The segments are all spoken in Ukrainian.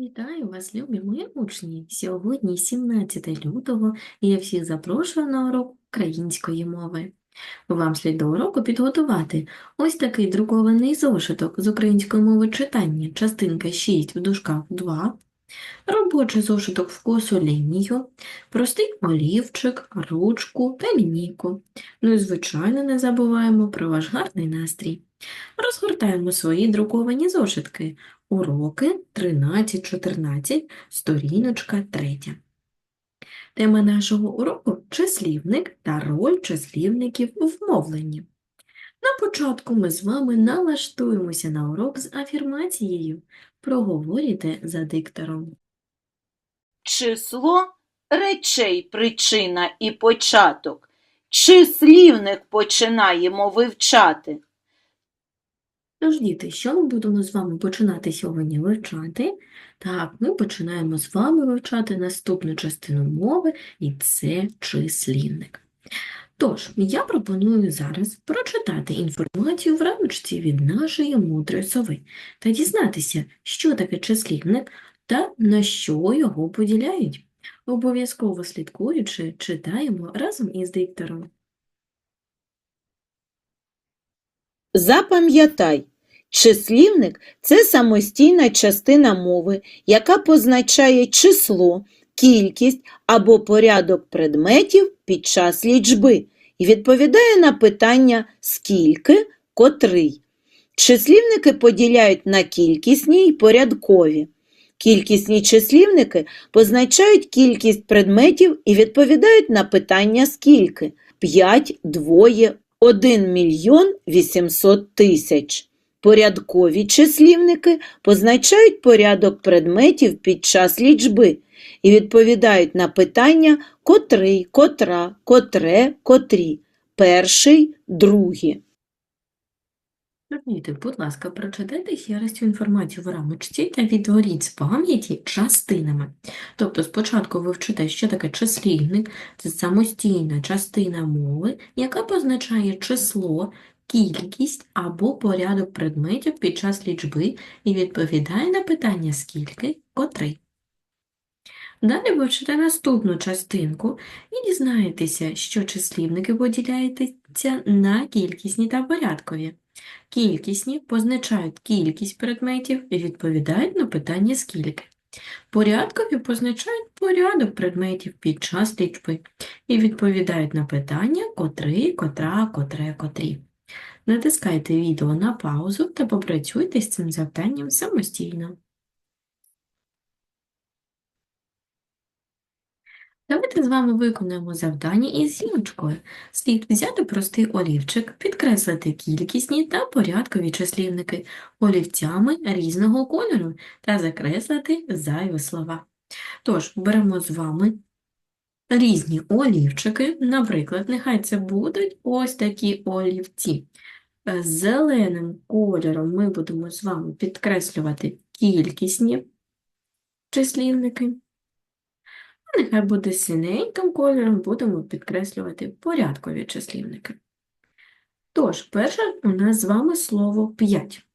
Вітаю вас, любі мої учні! Сьогодні 17 лютого я всіх запрошую на урок української мови. Вам слід до уроку підготувати ось такий друкований зошиток з української мови читання, частинка 6 в дужках 2, робочий зошиток в косу лінію, простий олівчик, ручку та лінійку. Ну і, звичайно, не забуваємо про ваш гарний настрій. Розгортаємо свої друковані зошитки. Уроки 13-14, сторіночка 3. Тема нашого уроку – числівник та роль числівників в мовленні. На початку ми з вами налаштуємося на урок з афірмацією. Проговорюйте за диктором. Число речей причина і початок. Числівник починаємо вивчати. Тож, діти, що ми будемо з вами починати сьогодні вивчати? Так, ми починаємо з вами вивчати наступну частину мови, і це числівник. Тож, я пропоную зараз прочитати інформацію в рамочці від нашої мудрої сови та дізнатися, що таке числівник та на що його поділяють. Обов'язково слідкуючи, читаємо разом із диктором. Запам'ятай, числівник – це самостійна частина мови, яка позначає число, кількість або порядок предметів під час лічби і відповідає на питання «скільки?», «котрий?». Числівники поділяють на кількісні й порядкові. Кількісні числівники позначають кількість предметів і відповідають на питання «скільки?», 5, двоє, 1 мільйон 800 тисяч. Порядкові числівники позначають порядок предметів під час лічби і відповідають на питання котрий, котра, котре, котрі, перший, другий. Діти, будь ласка, прочитайте цю інформацію в рамочці та відтворіть з пам'яті частинами. Тобто спочатку ви вчите, що таке числівник, це самостійна частина мови, яка позначає число, кількість або порядок предметів під час лічби і відповідає на питання скільки, котрий. Далі ви вчите наступну частинку і дізнаєтеся, що числівники поділяються на кількісні та порядкові. Кількісні позначають кількість предметів і відповідають на питання скільки. Порядкові позначають порядок предметів під час лічби і відповідають на питання котрий, котра, котре, котрі. Натискайте відео на паузу та попрацюйте з цим завданням самостійно. Давайте з вами виконаємо завдання із зірочкою. Слід взяти простий олівчик, підкреслити кількісні та порядкові числівники олівцями різного кольору та закреслити зайві слова. Тож, беремо з вами різні олівчики, наприклад, нехай це будуть ось такі олівці. Зеленим кольором ми будемо з вами підкреслювати кількісні числівники. А нехай буде синеньким кольором, будемо підкреслювати порядкові числівники. Тож, перше у нас з вами слово 5.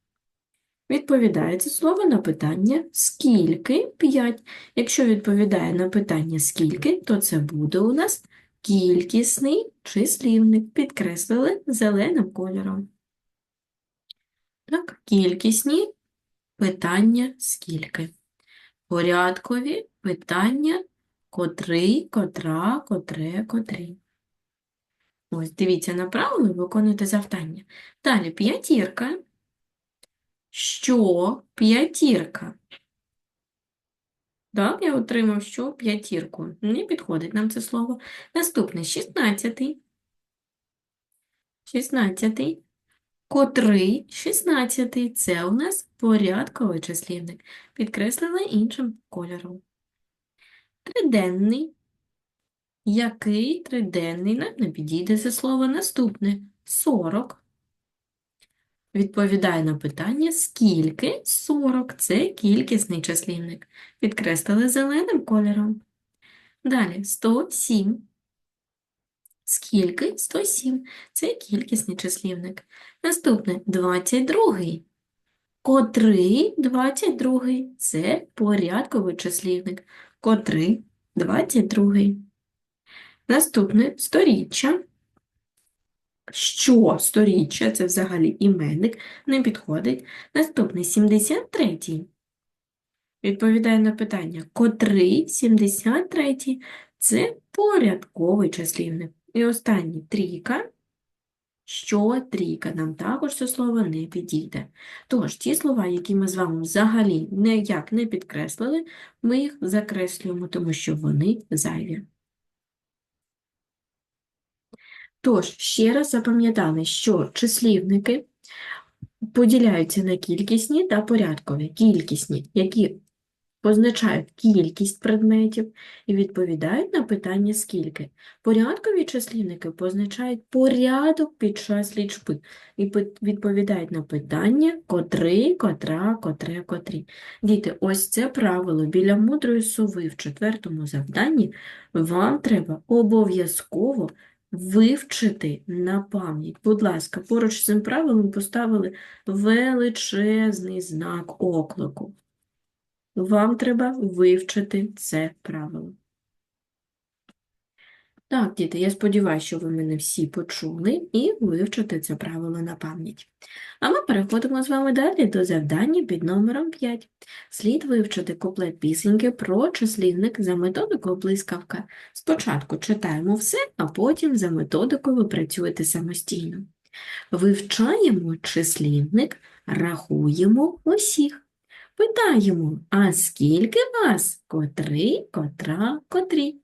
Відповідає це слово на питання «скільки 5?». Якщо відповідає на питання «скільки?», то це буде у нас кількісний числівник. Підкреслили зеленим кольором. Так, кількісні питання «скільки?». Порядкові питання Котрий, котра, котре, котрі. Ось, дивіться направо і виконуйте завдання. Далі п'ятірка. Що п'ятірка? Так, я отримав що п'ятірку. Не підходить нам це слово. Наступне шістнадцятий. Шістнадцятий. Котрий шістнадцятий. Це у нас порядковий числівник. Підкреслили іншим кольором. Триденний. Який триденний нам не підійде це слово наступне? 40. Відповідає на питання, скільки? 40. Це кількісний числівник. Підкреслили зеленим кольором. Далі 107. Скільки? 107. Це кількісний числівник. Наступне 22. Котрий 22 це порядковий числівник. Котрий 22 Наступне сторіччя. Що сторіччя? Це взагалі іменник, не підходить. Наступний 73 Відповідає на питання, котрий 73 це порядковий числівник. І останній трійка. Що трійка? Нам також це слово не підійде. Тож, ті слова, які ми з вами взагалі ніяк не підкреслили, ми їх закреслюємо, тому що вони зайві. Тож, ще раз запам'ятали, що числівники поділяються на кількісні та порядкові. Кількісні, які позначають кількість предметів і відповідають на питання скільки. Порядкові числівники позначають порядок під час лічби і відповідають на питання котрий, котра, котре, котрі. Діти, ось це правило біля мудрої сови в четвертому завданні вам треба обов'язково вивчити на пам'ять. Будь ласка, поруч з цим правилом поставили величезний знак оклику. Вам треба вивчити це правило. Так, діти, я сподіваюся, що ви мене всі почули і вивчите це правило на пам'ять. А ми переходимо з вами далі до завдання під номером 5. Слід вивчити куплет пісеньки про числівник за методикою блискавка. Спочатку читаємо все, а потім за методикою ви працюєте самостійно. Вивчаємо числівник, рахуємо усіх. Питаємо, а скільки вас? Котрий, котра, котрі?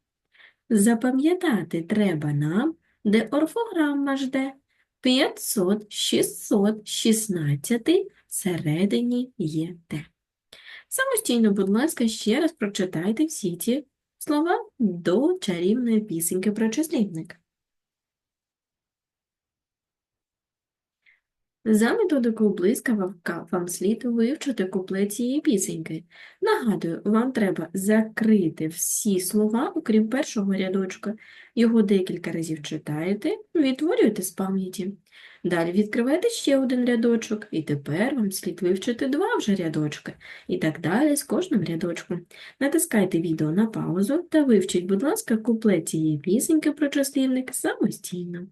Запам'ятати треба нам, де орфограма жде. 500, 600, 16 всередині є де. Самостійно, будь ласка, ще раз прочитайте всі ці слова до чарівної пісеньки про числівник. За методикою блискавка вам слід вивчити куплет цієї пісеньки. Нагадую, вам треба закрити всі слова, окрім першого рядочка. Його декілька разів читаєте, відтворюєте з пам'яті. Далі відкриваєте ще один рядочок, і тепер вам слід вивчити два вже рядочки. І так далі з кожним рядочком. Натискайте відео на паузу та вивчіть, будь ласка, куплет цієї пісеньки про числівник самостійно.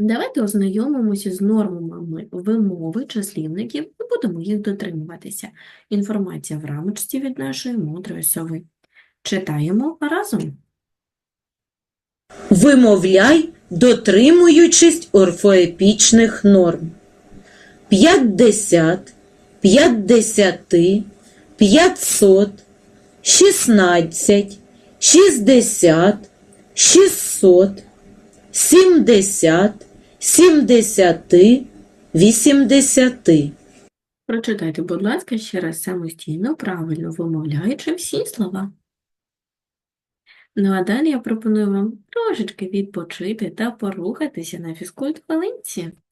Давайте ознайомимося з нормами вимови числівників і будемо їх дотримуватися. Інформація в рамочці від нашої мудрої сови. Читаємо разом. Вимовляй, дотримуючись орфоепічних норм. П'ятдесят, п'ятдесяти, п'ятсот, шістнадцять, шістдесят, шістсот, сімдесят, сімдесяти, вісімдесяти. Прочитайте, будь ласка, ще раз самостійно, правильно вимовляючи всі слова. Ну а далі я пропоную вам трошечки відпочити та порухатися на фізкульт-хвилинці. Вивчаємо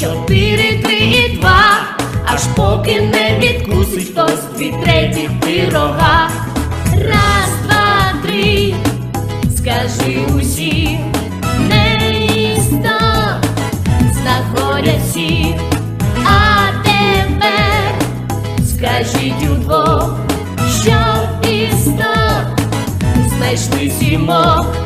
Чотири, три і два. Аж поки не відкусить хтось Дві треті пирога. Раз, два, три. Скажи усім, не істо, знаходять всі, а тепер скажіть удвох, що істо, сімох.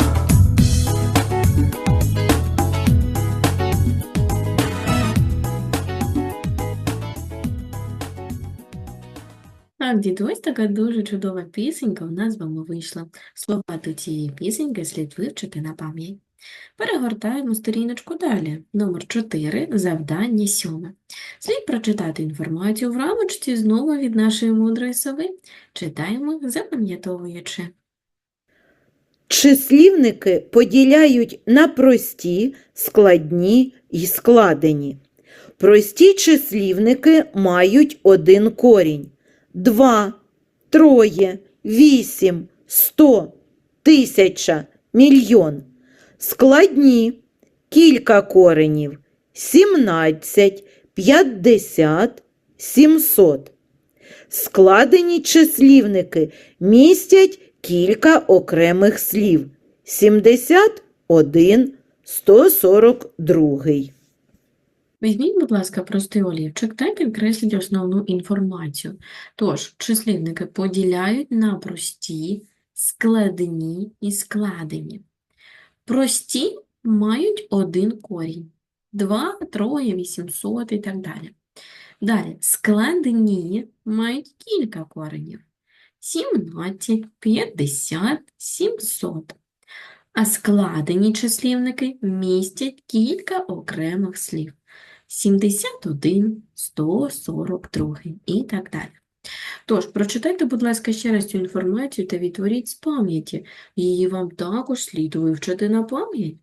Так, дідусь, така дуже чудова пісенька у нас з вами вийшла. Слова до цієї пісеньки слід вивчити на пам'ять. Перегортаємо сторіночку далі. Номер 4. Завдання 7. Слід прочитати інформацію в рамочці знову від нашої мудрої сови. Читаємо, запам'ятовуючи. Числівники поділяють на прості, складні і складені. Прості числівники мають один корінь. Два, троє, вісім, сто, тисяча, мільйон. Складні кілька коренів. Сімнадцять, п'ятдесят, сімсот. Складені числівники містять кілька окремих слів. 71, 142. Візьміть, будь ласка, простий олівчик та підкресліть основну інформацію. Тож, числівники поділяють на прості, складні і складені. Прості мають один корінь. 2, 3, 800 і так далі. Далі, складні мають кілька коренів. 17, 50, 700. А складені числівники містять кілька окремих слів. 71, 142 і так далі. Тож, прочитайте, будь ласка, ще раз цю інформацію та відтворіть з пам'яті. Її вам також слід вивчити на пам'ять.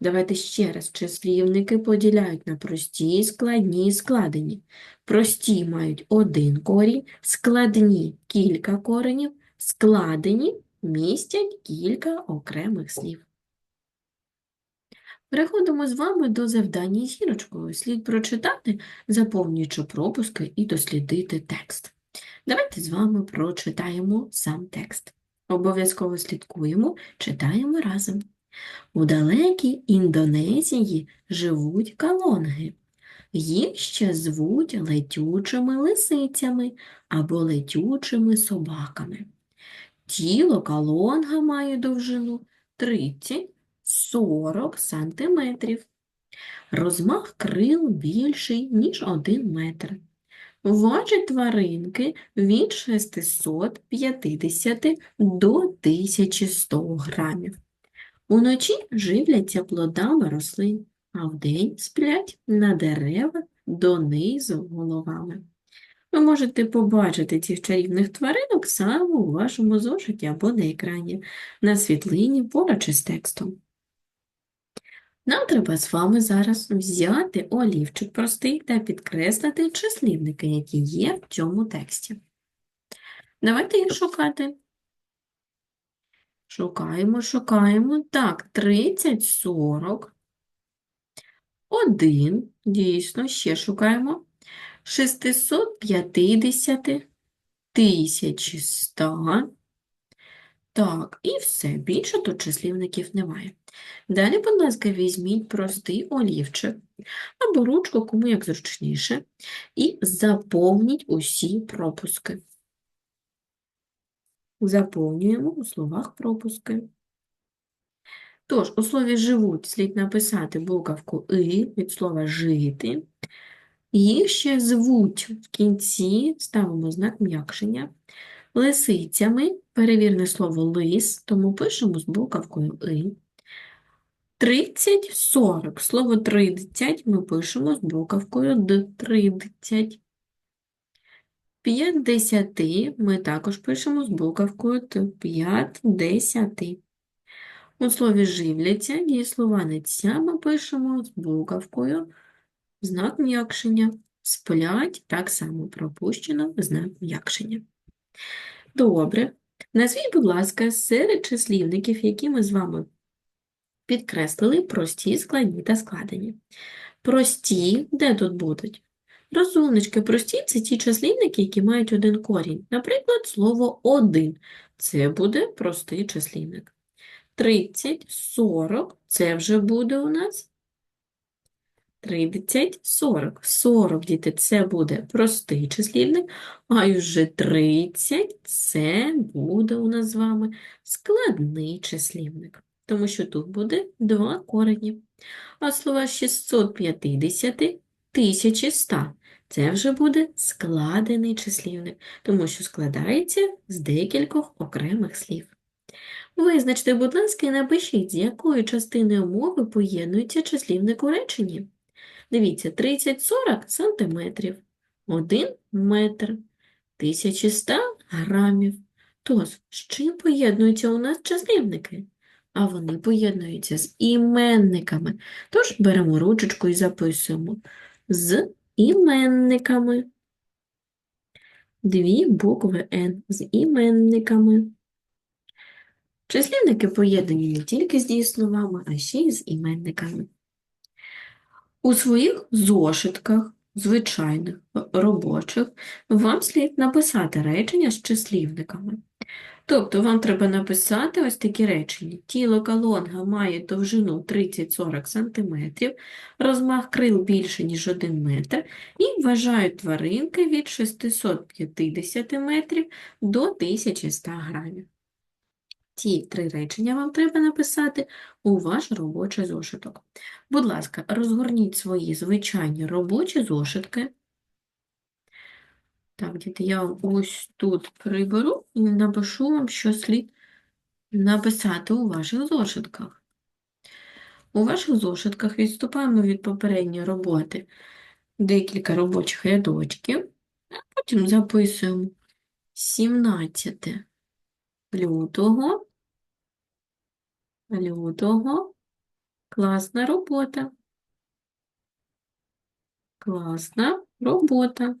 Давайте ще раз. Числівники поділяють на прості, складні і складені. Прості мають один корінь, складні – кілька коренів, складені містять кілька окремих слів. Переходимо з вами до завдання зірочкою. Слід прочитати, заповнюючи пропуски і дослідити текст. Давайте з вами прочитаємо сам текст. Обов'язково слідкуємо, читаємо разом. У далекій Індонезії живуть калонги. Їх ще звуть летючими лисицями або летючими собаками. Тіло калонга має довжину 30-40 сантиметрів. Розмах крил більший, ніж 1 метр. Важать тваринки від 650 до 1100 грамів. Уночі живляться плодами рослин, а вдень сплять на деревах донизу головами. Ви можете побачити цих чарівних тваринок саме у вашому зошиті або на екрані, на світлині поруч із текстом. Нам треба з вами зараз взяти олівчик простий та підкреслити числівники, які є в цьому тексті. Давайте їх шукати. Шукаємо, шукаємо. Так, 30, 40. 1, дійсно, ще шукаємо. 650, 1100. Так, і все, більше тут числівників немає. Далі, будь ласка, візьміть простий олівчик або ручку, кому як зручніше, і заповніть усі пропуски. Заповнюємо у словах пропуски. Тож, у слові «живуть» слід написати буковку «и» від слова «жити». Їх ще звуть в кінці, ставимо знак м'якшення. Лисицями, перевірне слово «лис», тому пишемо з буковкою «и». 30, 40. Слово 30 ми пишемо з буковкою «д». 30. 50 ми також пишемо з буковкою «т». 50. У слові «живляться» дієслова «неця» ми пишемо з буковкою знак м'якшення. Сплять так само пропущено знак м'якшення. Добре. Назвіть, будь ласка, серед числівників, які ми з вами підкреслили, прості, складні та складені. Прості, де тут будуть? Розумнички, прості – це ті числівники, які мають один корінь. Наприклад, слово один. Це буде простий числівник. 30, 40 – це вже буде у нас 30, 40. 40, діти, це буде простий числівник, а вже 30 це буде у нас з вами складний числівник, тому що тут буде два корені. А слова 650, 1100 це вже буде складений числівник, тому що складається з декількох окремих слів. Визначте, будь ласка, і напишіть, з якою частиною мови поєднується числівник у реченні. Дивіться, 30-40 сантиметрів, 1 метр, 1100 грамів. Тож, з чим поєднуються у нас числівники? А вони поєднуються з іменниками. Тож беремо ручечку і записуємо з іменниками. Дві букви Н з іменниками. Числівники поєднані не тільки з дієсловами, а ще й з іменниками. У своїх зошитках, звичайних робочих, вам слід написати речення з числівниками. Тобто вам треба написати ось такі речення. Тіло калонга має довжину 30-40 см, розмах крил більше, ніж 1 метр, і вважають тваринки від 650 метрів до 1100 грамів. Ці три речення вам треба написати у ваш робочий зошиток. Будь ласка, розгорніть свої звичайні робочі зошитки. Так, діти, я ось тут приберу і напишу вам, що слід написати у ваших зошитках. У ваших зошитках відступаємо від попередньої роботи декілька робочих рядочків, а потім записуємо 17 лютого, лютого, класна робота, класна робота.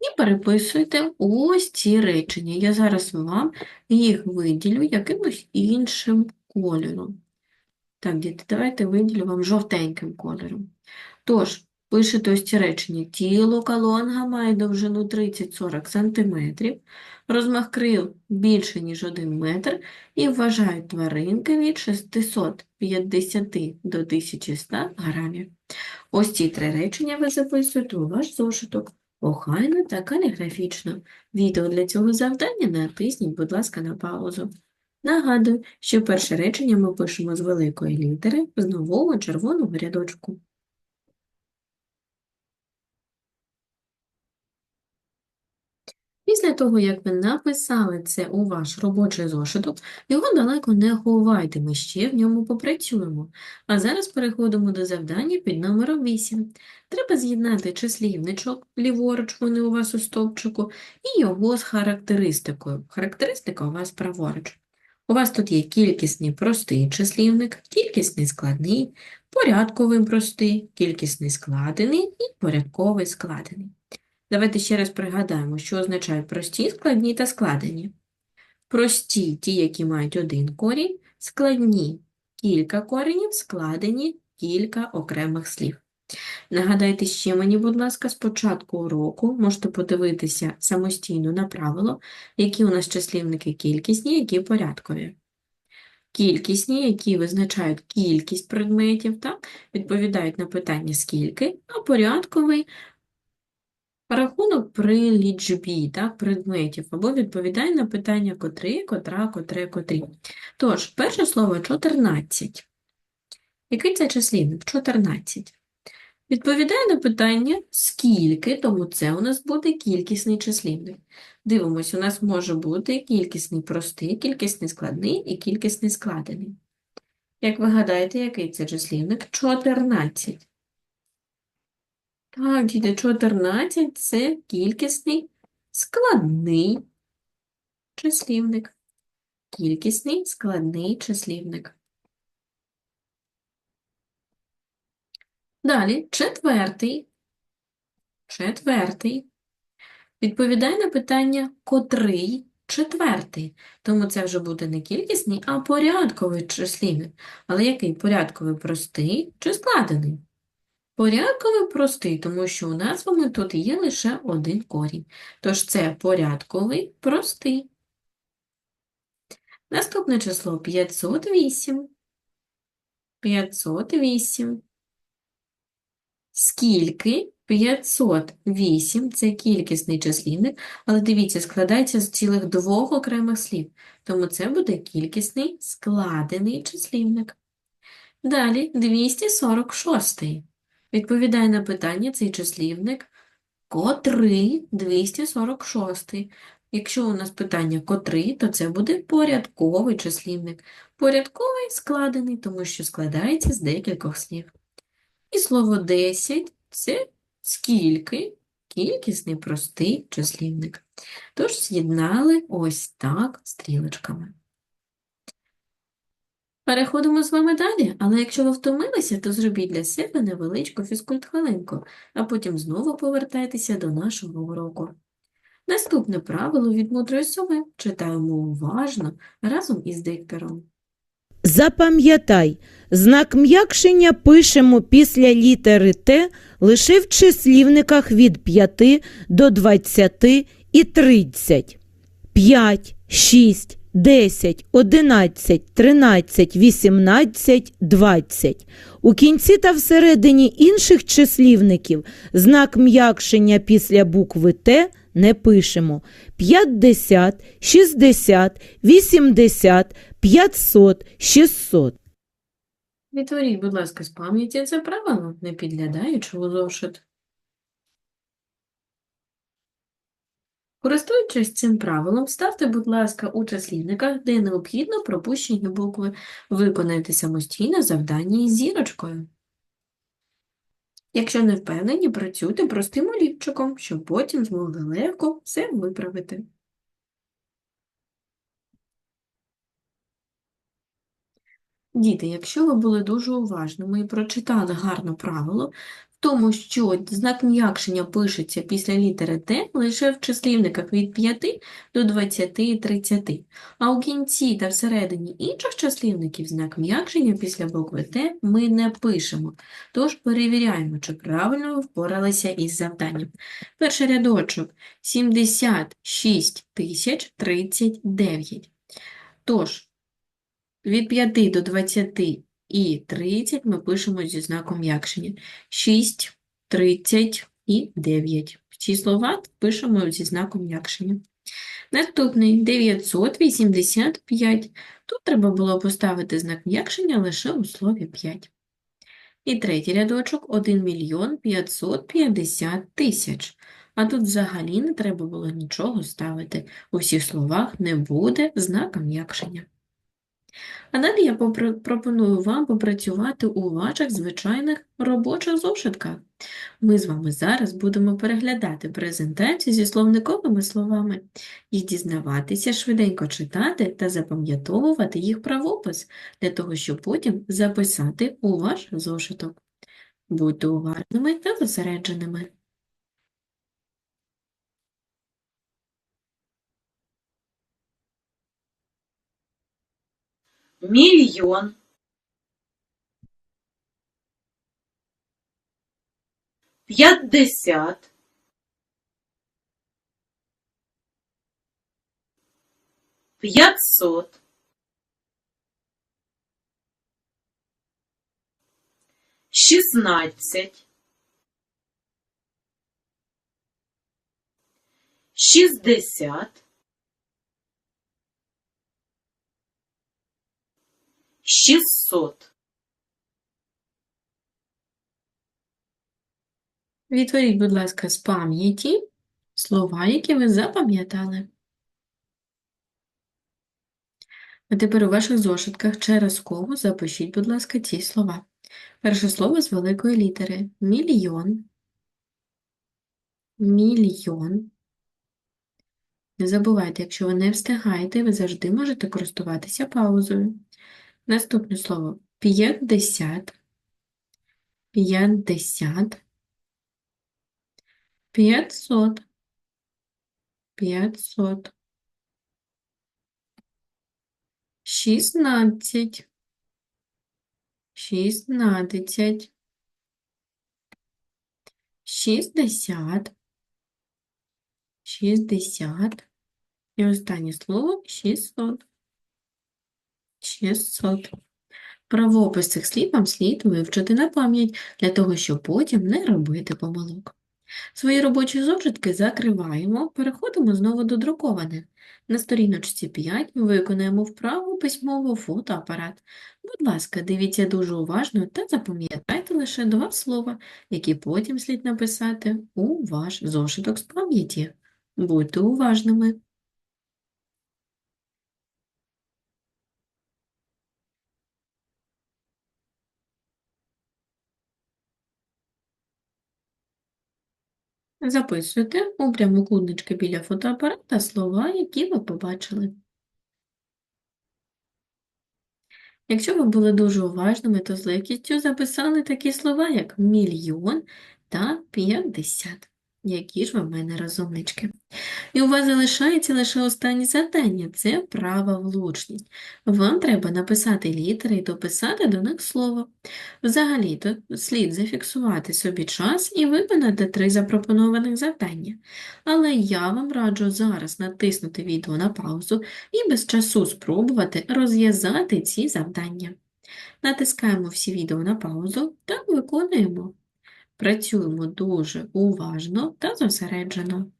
І переписуйте ось ці речення. Я зараз вам їх виділю якимось іншим кольором. Так, діти, давайте виділю вам жовтеньким кольором. Тож, пишете ось ці речення. Тіло калонга має довжину 30-40 см, розмах крил більше, ніж 1 метр, і вважають тваринки від 650 до 1100 грамів. Ось ці три речення ви записуєте у ваш зошиток. Охайно та каліграфічно. Відео для цього завдання натисніть, будь ласка, на паузу. Нагадую, що перше речення ми пишемо з великої літери з нового червоного рядочку. Після того, як ви написали це у ваш робочий зошиток, його далеко не ховайте, ми ще в ньому попрацюємо. А зараз переходимо до завдання під номером 8. Треба з'єднати числівничок, ліворуч вони у вас у стовпчику, і його з характеристикою. Характеристика у вас праворуч. У вас тут є кількісний простий числівник, кількісний складний, порядковий простий, кількісний складений і порядковий складений. Давайте ще раз пригадаємо, що означають прості, складні та складені. Прості – ті, які мають один корінь, складні – кілька коренів, складені – кілька окремих слів. Нагадайте ще мені, будь ласка, з початку уроку можете подивитися самостійно на правило, які у нас числівники кількісні, які порядкові. Кількісні, які визначають кількість предметів, так, відповідають на питання скільки, а порядковий Рахунок при лічбі так, предметів або відповідає на питання котрий, котра, котре, котрі. Тож, перше слово 14. Який це числівник? 14. Відповідає на питання скільки, тому це у нас буде кількісний числівник. Дивимось, у нас може бути кількісний простий, кількісний складний і кількісний складений. Як ви гадаєте, який це числівник? 14. Так, діти, 14 – це кількісний складний числівник. Кількісний складний числівник. Далі, четвертий. Четвертий. Відповідає на питання котрий четвертий. Тому це вже буде не кількісний, а порядковий числівник. Але який порядковий простий чи складений? Порядковий простий, тому що у нас вами тут є лише один корінь. Тож це порядковий простий. Наступне число 508. 508. Скільки? 508 – це кількісний числівник, але дивіться, складається з цілих двох окремих слів, тому це буде кількісний складений числівник. Далі 246. Відповідає на питання цей числівник, котрий 246. Якщо у нас питання котрий, то це буде порядковий числівник. Порядковий складений, тому що складається з декількох слів. І слово 10 – це скільки? Кількісний простий числівник. Тож з'єднали ось так стрілочками. Переходимо з вами далі, але якщо ви втомилися, то зробіть для себе невеличку фізкульт-хвилинку, а потім знову повертайтеся до нашого уроку. Наступне правило від мудрої сови читаємо уважно разом із диктором. Запам'ятай, знак м'якшення пишемо після літери Т лише в числівниках від 5 до 20 і 30. 5, 6, 10, 11, 13, 18, 20. У кінці та всередині інших числівників знак м'якшення після букви Т не пишемо. 50, 60, 80, 500, 600. Відтворіть, будь ласка, з пам'яті це правило, не підглядаючи у зошит. Користуючись цим правилом, ставте, будь ласка, у числівниках, де необхідно пропущені букви. Виконайте самостійно завдання із зірочкою. Якщо не впевнені, працюйте простим олівчиком, щоб потім змогли легко все виправити. Діти, якщо ви були дуже уважними і прочитали гарно правило, тому, що знак м'якшення пишеться після літери Т лише в числівниках від 5 до 20 і 30, а у кінці та всередині інших числівників знак м'якшення після букви Т ми не пишемо. Тож перевіряємо, чи правильно впоралися із завданням. Перший рядочок 76 тисяч 39. Тож, від 5 до 20 і 30 ми пишемо зі знаком м'якшення. 6, 30 і 9. Ці слова пишемо зі знаком м'якшення. Наступний 985. Тут треба було поставити знак м'якшення лише у слові 5. І третій рядочок 1 мільйон 550 тисяч. А тут взагалі не треба було нічого ставити. У всіх словах не буде знака м'якшення. А далі я пропоную вам попрацювати у ваших звичайних робочих зошитках. Ми з вами зараз будемо переглядати презентацію зі словниковими словами і дізнаватися, швиденько читати та запам'ятовувати їх правопис, для того, щоб потім записати у ваш зошиток. Будьте уважними та зосередженими. Мільйон. П'ятдесят. П'ятсот. Шістнадцять. Шістдесят. Шістсот. Відтворіть, будь ласка, з пам'яті слова, які ви запам'ятали. А тепер у ваших зошитках через кого запишіть, будь ласка, ці слова. Перше слово з великої літери. Мільйон. Мільйон. Не забувайте, якщо ви не встигаєте, ви завжди можете користуватися паузою. Наступне слово – п'ятдесят. П'ятдесят. П'ятсот. П'ятсот. Шістнадцять. Шістнадцять. Шістдесят. Шістдесят. І останнє слово – шістсот. Шістсот. Правопис цих слів вам слід вивчити на пам'ять, для того, щоб потім не робити помилок. Свої робочі зошитки закриваємо, переходимо знову до друкованих. На сторіночці 5 виконаємо вправу письмово фотоапарат. Будь ласка, дивіться дуже уважно та запам'ятайте лише два слова, які потім слід написати у ваш зошиток з пам'яті. Будьте уважними. Записуйте у прямокутнички біля фотоапарата слова, які ви побачили. Якщо ви були дуже уважними, то з легкістю записали такі слова, як мільйон та п'ятдесят. Які ж ви в мене розумнички. І у вас залишається лише останнє завдання – це права влучність. Вам треба написати літери і дописати до них слово. Взагалі-то слід зафіксувати собі час і виконати три запропонованих завдання. Але я вам раджу зараз натиснути відео на паузу і без часу спробувати розв'язати ці завдання. Натискаємо всі відео на паузу та виконуємо. Працюємо дуже уважно та зосереджено.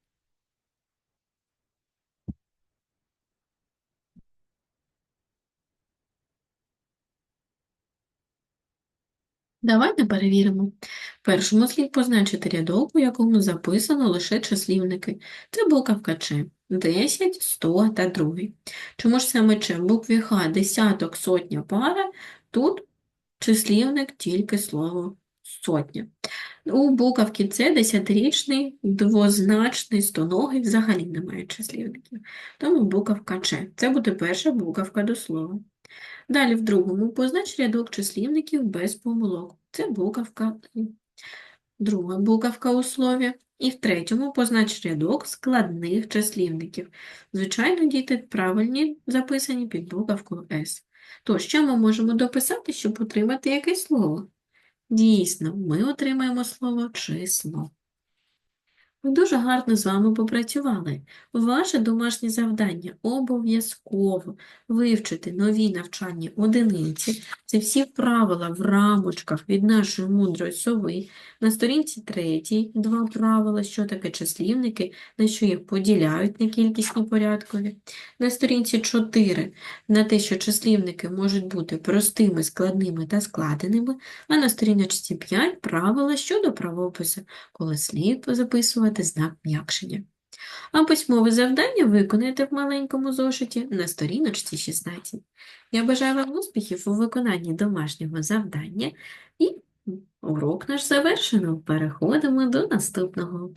Давайте перевіримо. Першому слід позначити рядок, у якому записано лише числівники. Це буковка Ч. 10, 100 та другий. Чому ж саме Ч букві Х десяток, сотня, пара, тут числівник тільки слово сотня. У буковці С десятирічний, двозначний, стоногий взагалі немає числівників. Тому буковка Ч. Це буде перша буковка до слова. Далі в другому познач рядок числівників без помилок. Це буковка І. Друга буковка у слові. І в третьому познач рядок складних числівників. Звичайно, діти правильні записані під буковкою С. То, що ми можемо дописати, щоб отримати якесь слово? Дійсно, ми отримаємо слово число. Ми дуже гарно з вами попрацювали. Ваше домашнє завдання обов'язково вивчити нові навчальні одиниці. Це всі правила в рамочках від нашої мудрої сови. На сторінці третій два правила, що таке числівники, на що їх поділяють на кількісні порядкові. На сторінці 4 на те, що числівники можуть бути простими, складними та складеними, а на сторіночці 5 правила щодо правопису, коли слід записувати знак м'якшення. А письмове завдання виконайте в маленькому зошиті на сторіночці 16. Я бажаю вам успіхів у виконанні домашнього завдання і урок наш завершено. Переходимо до наступного.